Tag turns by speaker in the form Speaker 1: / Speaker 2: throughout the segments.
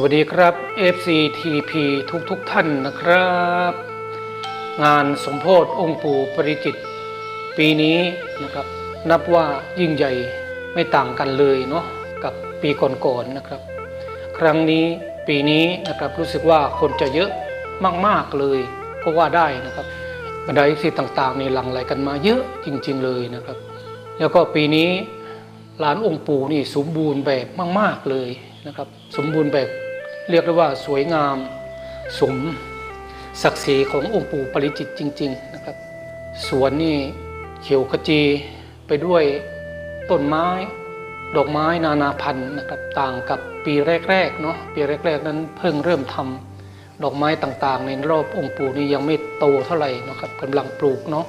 Speaker 1: วัสดีครับ FCTP ทุกทุกท่านนะครับ งานสมโพธิองค์ปู่ปริจิต ปีนี้นะครับ นับว่ายิ่งใหญ่ไม่ต่างกันเลยเนาะกับปีก่อนๆนะครับ ครั้งนี้ปีนี้นะครับรู้สึกว่าคนจะเยอะมากๆเลยก็ว่าได้นะครับบรรดา FC ต่างๆนี่หลั่งไหลกันมาเยอะจริง ๆ เลยนะครับ แล้วก็ปีนี้ลานองค์ปู่นี่สมบูรณ์แบบมาก ๆเลยนะครับ สมบูรณ์แบบ เรียกได้ว่าสวยงามสมศักดิ์ศรีขององค์ปู่ปริจิตจริง ๆนะครับ สวนนี่เขียวขจีไปด้วยต้นไม้ ดอกไม้นานาพันธุ์นะครับต่างกับปีแรกๆเนาะปีแรก ๆ นั้นเพิ่งเริ่มทำดอกไม้ต่างๆ ในรอบองค์ปู่นี่ยังไม่โตเท่าไหร่นะครับกำลังปลูกเนาะ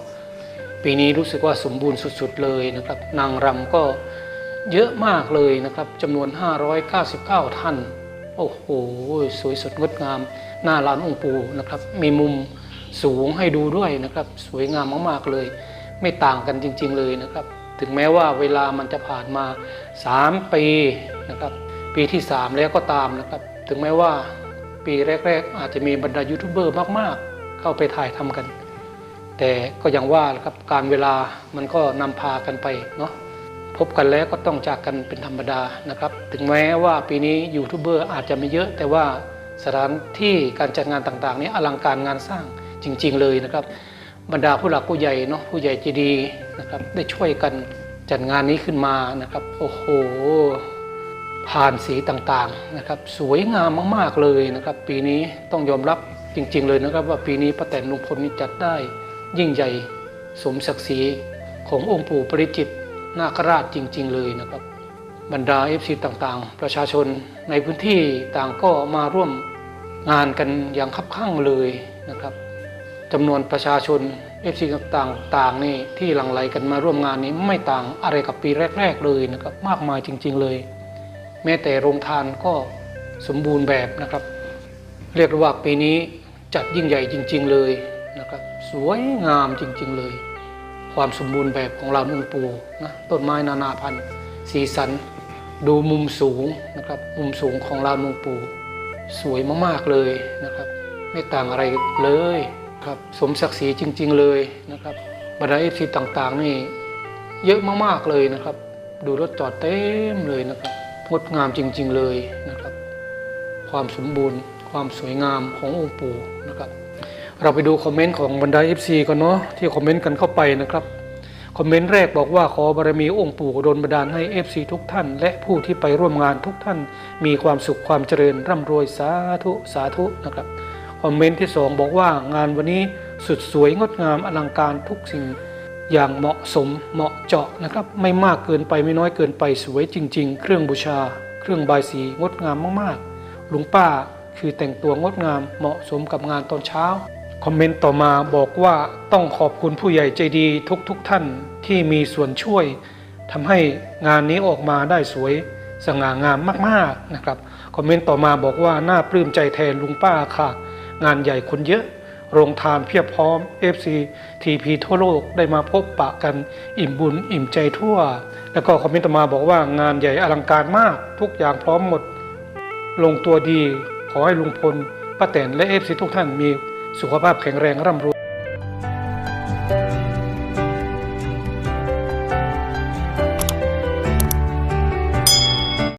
Speaker 1: ปีนี้รู้สึกว่าสมบูรณ์สุดๆเลยนะครับ นางรำก็เยอะมากเลยนะครับจำนวน 599 ท่าน โอ้โห สวยสดงดงาม หน้าลานองค์ปู่นะครับ มีมุมสูงให้ดูด้วยนะครับ สวยงามมากๆเลย ไม่ต่างกันจริง ๆ เลยนะครับ ถึงแม้ว่าเวลามันจะผ่านมา 3 ปีนะครับ ปีที่ 3 แล้วก็ตามนะครับ ถึงแม้ว่าปีแรก ๆ อาจจะมีบรรดายูทูบเบอร์มากๆ เข้าไปถ่ายทำกัน แต่ก็ยังว่าแหละครับการเวลามันก็นำพากันไปเนาะ พบกันแล้วก็ต้องจากกันเป็นธรรมดานะครับ ถึงแม้ว่าปีนี้ยูทูบเบอร์อาจจะไม่เยอะ แต่ว่าสถานที่การจัดงานต่างๆนี้อลังการงานสร้างจริง ๆ เลยนะครับ บรรดาผู้หลักผู้ใหญ่เนาะผู้ใหญ่ใจดีนะครับ ได้ช่วยกันจัดงานนี้ขึ้นมานะครับ โอ้โหผ่านสีต่างๆนะครับ สวยงามมากๆเลยนะครับ ปีนี้ต้องยอมรับจริง ๆ เลยนะครับ ว่าปีนี้ป้าแตนลุงพลนี่จัดได้ ยิ่งใหญ่สมศักดิ์ศรีขององค์ปู่ปริจิตร นาคราชจริง ๆ เลยนะครับ บรรดาเอฟซีต่างๆ ประชาชนในพื้นที่ต่างก็มาร่วมงานกันอย่างคับข้างเลยนะครับจำนวนประชาชนเอฟซีต่างๆนี่ที่หลั่งไหลกันมาร่วมงานนี้ไม่ต่างอะไรกับปีแรก ๆ เลยนะครับมากมายจริง ๆ เลย แม้แต่โรงทานก็สมบูรณ์แบบนะครับ เรียกว่าปีนี้จัดยิ่งใหญ่จริง ๆ เลยนะครับ สวยงามจริง ๆ เลย ความสมบูรณ์แบบของลานองปูนะต้นไม้นานาพันธุ์สีสัน ดูมุมสูงนะครับมุมสูงของลานองปู สวยมากๆเลยนะครับ ไม่ต่างอะไรเลยครับสมศักดิ์ศรีจริง ๆ เลยนะครับบรรดาเอฟซีต่างๆ นี่เยอะมากๆเลยนะครับ ดูรถจอดเต็มเลยนะครับงดงามจริง ๆเลยนะครับ ความสมบูรณ์ความสวยงามขององค์ปู่นะครับ เราไปดูคอมเมนต์ของบรรดา FC กันเนาะที่คอมเมนต์กันเข้าไปนะครับคอมเมนต์แรกบอกว่าขอบารมีองค์ปู่โดนบันดาลให้ FC ทุกท่าน และผู้ที่ไปร่วมงานทุกท่าน มีความสุขความเจริญร่ำรวยสาธุสาธุนะครับคอมเมนต์ที่สองบอกว่างานวันนี้สุดสวยงดงามอลังการทุกสิ่งอย่างเหมาะสมเหมาะเจาะนะครับไม่มากเกินไปไม่น้อยเกินไปสวยจริง ๆ เครื่องบูชา เครื่องบายสีงดงามมากๆลุงป้าคือแต่งตัวงดงามเหมาะสมกับงานตอนเช้า คอมเมนต์ต่อมาบอกว่าต้องขอบคุณผู้ใหญ่ใจดีทุกๆทท่านที่มีส่วนช่วยทำให้งานนี้ออกมาได้สวยสง่างามมากๆนะครับคอมเมนต์ต่อมาบอกว่าน่าปลื้มใจแทนลุงป้าค่ะ งานใหญ่คนเยอะ โรงทานเพียบพร้อม FC TP ทั่วโลกได้มาพบปะกันอิ่มบุญอิ่มใจทั่ว แล้วก็คอมเมนต์ต่อมาบอกว่างานใหญ่อลังการมาก ทุกอย่างพร้อมหมด ลงตัวดี ขอให้ลุงพลป้าแตนและเอฟซีทุกท่านมี สุขภาพแข็งแรงร่ำรวย